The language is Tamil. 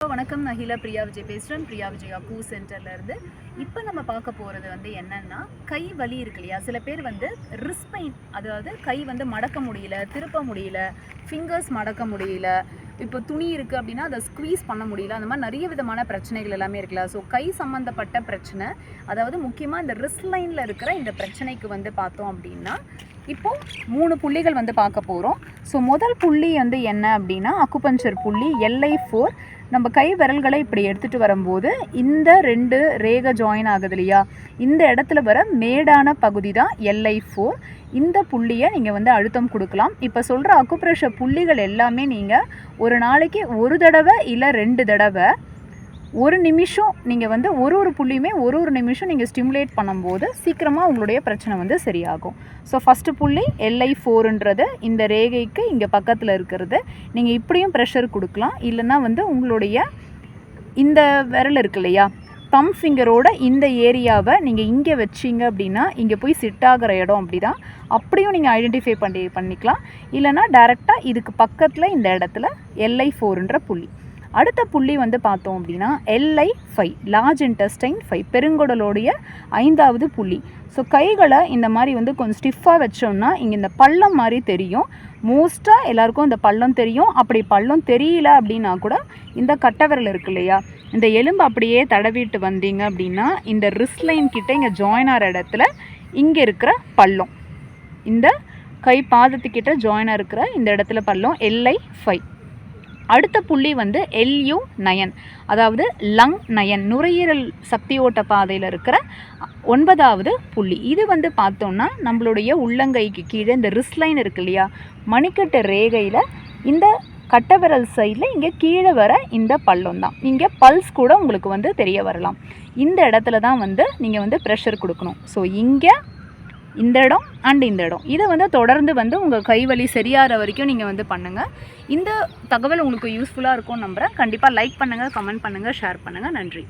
வணக்கம் நான் பிரியா விஜய் பேசுகிறேன் பிரியா விஜயா பூ சென்டர்லேருந்து இப்போ நம்ம பார்க்க போகிறது வந்து என்னன்னா கை வலி இருக்கு இல்லையா? சில பேர் வந்து ரிஸ்பைன் அதாவது கை வந்து மடக்க முடியல திருப்ப முடியல ஃபிங்கர்ஸ் மடக்க முடியல இப்போ துணி இருக்குது அப்படின்னா அதை ஸ்க்வீஸ் பண்ண முடியல அந்த மாதிரி நிறைய விதமான பிரச்சனைகள் எல்லாமே இருக்குல்ல ஸோ கை சம்மந்தப்பட்ட பிரச்சனை அதாவது முக்கியமாக இந்த ரிஸ்க் லைனில் இருக்கிற இந்த பிரச்சனைக்கு வந்து பார்த்தோம் அப்படின்னா இப்போ மூணு புள்ளிகள் வந்து பார்க்க போகிறோம் ஸோ முதல் புள்ளி வந்து என்ன அப்படின்னா அக்குபஞ்சர் புள்ளி எல்ஐ ஃபோர் நம்ம கை விரல்களை இப்படி எடுத்துகிட்டு வரும்போது இந்த ரெண்டு ரேகை ஜாயின் ஆகுது இல்லையா? இந்த இடத்துல வர மேடான பகுதி தான் எல்ஐ ஃபோர் இந்த புள்ளியை நீங்கள் வந்து அழுத்தம் கொடுக்கலாம். இப்போ சொல்கிற அக்குப்ரெஷர் புள்ளிகள் எல்லாமே நீங்கள் ஒரு நாளைக்கு ஒரு தடவை இல்லை ரெண்டு தடவை ஒரு நிமிஷம் நீங்கள் வந்து ஒரு ஒரு புள்ளியுமே ஒரு ஒரு நிமிஷம் நீங்கள் ஸ்டிமுலேட் பண்ணும்போது சீக்கிரமாக உங்களுடைய பிரச்சனை வந்து சரியாகும். ஸோ ஃபஸ்ட்டு புள்ளி எல்ஐ ஃபோருன்றது இந்த ரேகைக்கு இங்கே பக்கத்தில் இருக்கிறது. நீங்கள் இப்படியும் ப்ரெஷர் கொடுக்கலாம். இல்லைன்னா வந்து உங்களுடைய இந்த விரல் இருக்கு இல்லையா? தம் ஃபிங்கரோட இந்த ஏரியாவை நீங்கள் இங்கே வச்சீங்க அப்படின்னா இங்கே போய் சிட் ஆகிற இடம் அப்படி தான் அப்படியும் நீங்கள் ஐடென்டிஃபை பண்ணி பண்ணிக்கலாம். இல்லைன்னா டேரெக்டாக இதுக்கு பக்கத்தில் இந்த இடத்துல எல்ஐ ஃபோருன்ற புள்ளி. அடுத்த புள்ளி வந்து பார்த்தோம் அப்படின்னா LI five large intestine five பெருங்குடலோடைய ஐந்தாவது புள்ளி. ஸோ கைகளை இந்த மாதிரி வந்து கொஞ்சம் ஸ்டிஃபாக வச்சோம்னா இங்கே இந்த பள்ளம் மாதிரி தெரியும். மோஸ்ட்டாக எல்லாருக்கும் இந்த பள்ளம் தெரியும். அப்படி பள்ளம் தெரியல அப்படின்னா கூட இந்த கட்டவரல் இருக்கு இல்லையா? இந்த எலும்பு அப்படியே தடவிட்டு வந்தீங்க அப்படின்னா இந்த ரிஸ்லைன் கிட்டே இங்கே ஜாயின் ஆகிற இடத்துல இங்கே இருக்கிற பள்ளம். இந்த கை பாதத்துக்கிட்ட ஜாயின் இருக்கிற இந்த இடத்துல பள்ளம் எல்ஐ ஃபைவ் அடுத்த புள்ளி வந்து எல்யூ நயன். அதாவது லங் நயன் நுரையீரல் சக்தி பாதையில் இருக்கிற ஒன்பதாவது புள்ளி. இது வந்து பார்த்தோம்னா நம்மளுடைய உள்ளங்கைக்கு கீழே இந்த ரிஸ்லைன் இருக்கு இல்லையா? மணிக்கட்டு ரேகையில் இந்த கட்டவிரல் சைடில் இங்கே கீழே வர இந்த பள்ளம் தான். இங்கே பல்ஸ் கூட உங்களுக்கு வந்து தெரிய வரலாம். இந்த இடத்துல தான் வந்து நீங்கள் வந்து ப்ரெஷர் கொடுக்கணும். ஸோ இங்கே இந்த இடம் அண்ட் இந்த இடம். இதை வந்து தொடர்ந்து வந்து உங்கள் கை வலி சரியாகிற வரைக்கும் நீங்கள் வந்து பண்ணுங்கள் இந்த தகவல் உங்களுக்கு யூஸ்ஃபுல்லாக இருக்கும் நம்புகிறேன் கண்டிப்பாக லைக் பண்ணுங்கள் கமெண்ட் பண்ணுங்கள் ஷேர் பண்ணுங்கள் நன்றி.